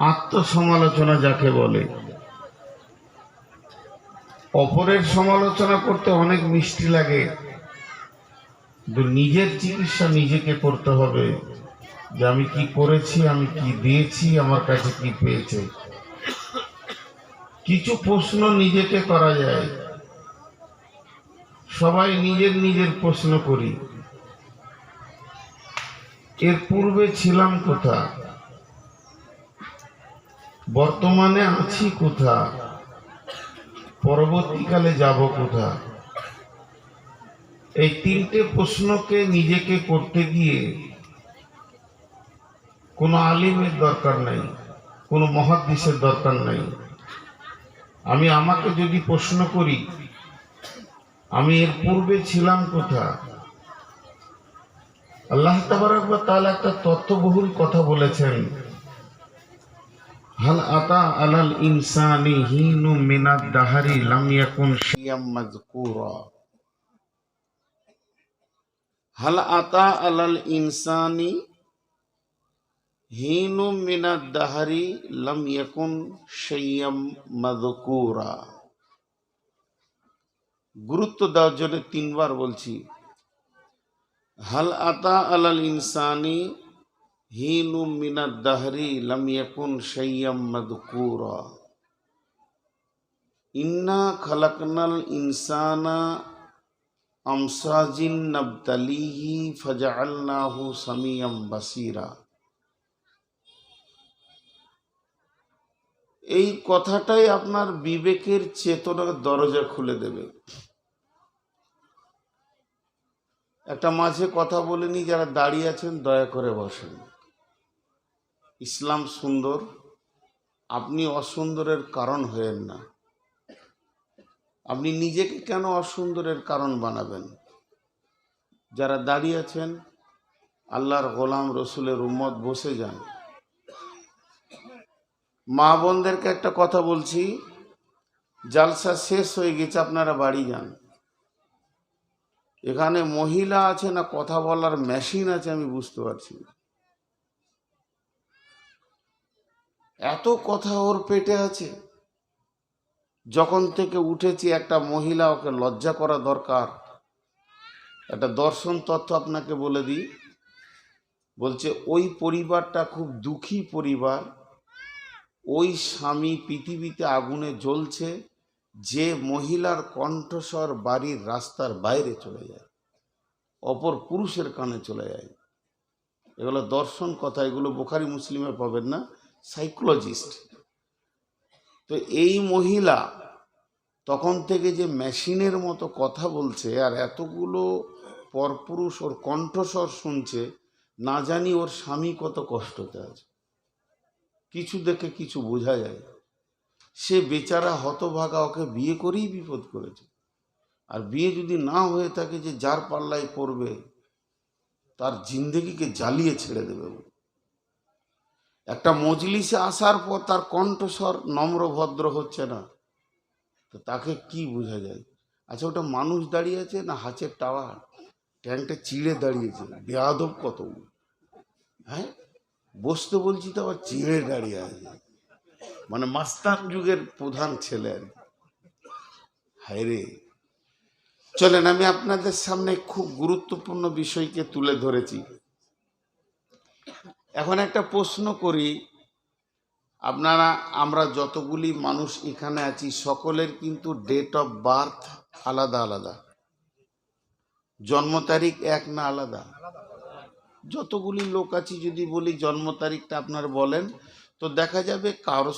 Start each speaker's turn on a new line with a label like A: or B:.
A: আত্মসমালোচনা যাকে বলে। অপরের সমালোচনা করতে অনেক মিষ্টি লাগে। কিন্তু নিজের চিকিৎসা নিজেকে করতে হবে যে আমি কি করেছি, আমি কি দিয়েছি, আমার কাছে কি পেয়েছে। কিছু প্রশ্ন নিজেকে করা যায়। সবাই নিজের নিজের প্রশ্ন করি। এর পূর্বে ছিলাম কোথা বর্তমানে আছি কোথা পরবর্তীকালে যাব কোথা এই তিনটে প্রশ্নকে নিজেকে করতে গিয়ে কোনো আলিমের দরকার নাই, কোনো মহাদ্দেশের দরকার নাই। আমি আমাকে যদি প্রশ্ন করি, আমি এর পূর্বে ছিলাম কোথা আল্লাহ তাহলে একটা তত্ত্ববহুল কথা বলেছেন। হাল আতা আলাল ইনসানি হিনু মিনাদ দাহারি লাম ইয়াকুন শিয়াম মাযকুরা হাল আতা আলাল ইনসানি হিনু মিনাদ দাহারি লাম ইয়াকুন শিয়াম মাযকুরা গুরুত্ব দেওয়ার জন্য তিনবার বলছি। হাল আতা আলাল ইনসানি হিনু মিনাদ দাহরি লাম ইয়াকুন শাইয়াম ইন্না খালাকনাল ইনসানা আমসাজিন নাবতালিহি ফাজআলনাহু সামিয়াম বাসিরা। এই কথাটাই আপনার বিবেকের চেতনার দরজা খুলে দেবে। একটা মাঝে কথা বলেনি যারা দাঁড়িয়ে আছেন, দয়া করে বসেন। ইসলাম সুন্দর, আপনি অসুন্দরের কারণ হয়েন না। আপনি নিজেকে কেন অসুন্দরের কারণ বানাবেন? যারা দাঁড়িয়ে আছেন, আল্লাহর গোলাম রসুলের উম্মত বসে যান। মা বোনদেরকে একটা কথা বলছি, জালসা শেষ হয়ে গেছে, আপনারা বাড়ি যান। এখানে মহিলা আছে না, কথা বলার মেশিন আছে, আমি বুঝতে পারছি না। এত কথা ওর পেটে আছে। যখন থেকে উঠেছি, একটা মহিলা ওকে লজ্জা করা দরকার। একটা দর্শন তত্ত্ব আপনাকে বলে দিই। বলছে, ওই পরিবারটা খুব দুঃখী পরিবার। ওই স্বামী পৃথিবীতে আগুনে জ্বলছে। যে মহিলার কণ্ঠস্বর বাড়ির রাস্তার বাইরে চলে যায়, অপর পুরুষের কানে চলে যায়। এগুলো দর্শন কথা, এগুলো বোখারি মুসলিমে পাবেন না। সাইকোলজিস্ট তো এই মহিলা তখন থেকে যে মেশিনের মতো কথা বলছে আর এতগুলো পরপুরুষ ওর কণ্ঠস্বর শুনছে, না জানি ওর স্বামী কত কষ্টতে আছে। কিছু দেখে কিছু বোঝা যায়। সে বেচারা হতভাগা ওকে বিয়ে করেই বিপদ করেছে। আর বিয়ে যদি না হয়ে থাকে যে যার পাল্লায় পড়বে, তার জিন্দগিকে জ্বালিয়ে ছেড়ে দেবে ও। একটা মজলিসে আসার পর তার কণ্ঠস্বর নম্র ভদ্র হচ্ছে না। তো তাকে কি বোঝা যায়? আচ্ছা ওটা মানুষ দাঁড়িয়ে আছে না হাঁচের টাওয়ার? ট্যাঙ্কটা চিড়ে দাঁড়িয়েছে বেয়াদব কত? হ্যাঁ? বসতে বলছি তো আবার চিড়ে দাঁড়িয়ে আছে। মানে মাস্তান যুগের প্রধান ছেলে আর। হায় রে। চলেন, আমি আপনাদের সামনে খুব গুরুত্বপূর্ণ বিষয়কে তুলে ধরেছি। এখন একটা প্রশ্ন করি। আপনারা, আমরা যতগুলি মানুষ এখানে আছি, সকলের কিন্তু ডেট অফ বার্থ আলাদা আলাদা। জন্ম তারিখ এক না আলাদা? যতগুলি লোক আছি, যদি বলি জন্ম তারিখটা আপনার বলেন, তো দেখা যাবে কারও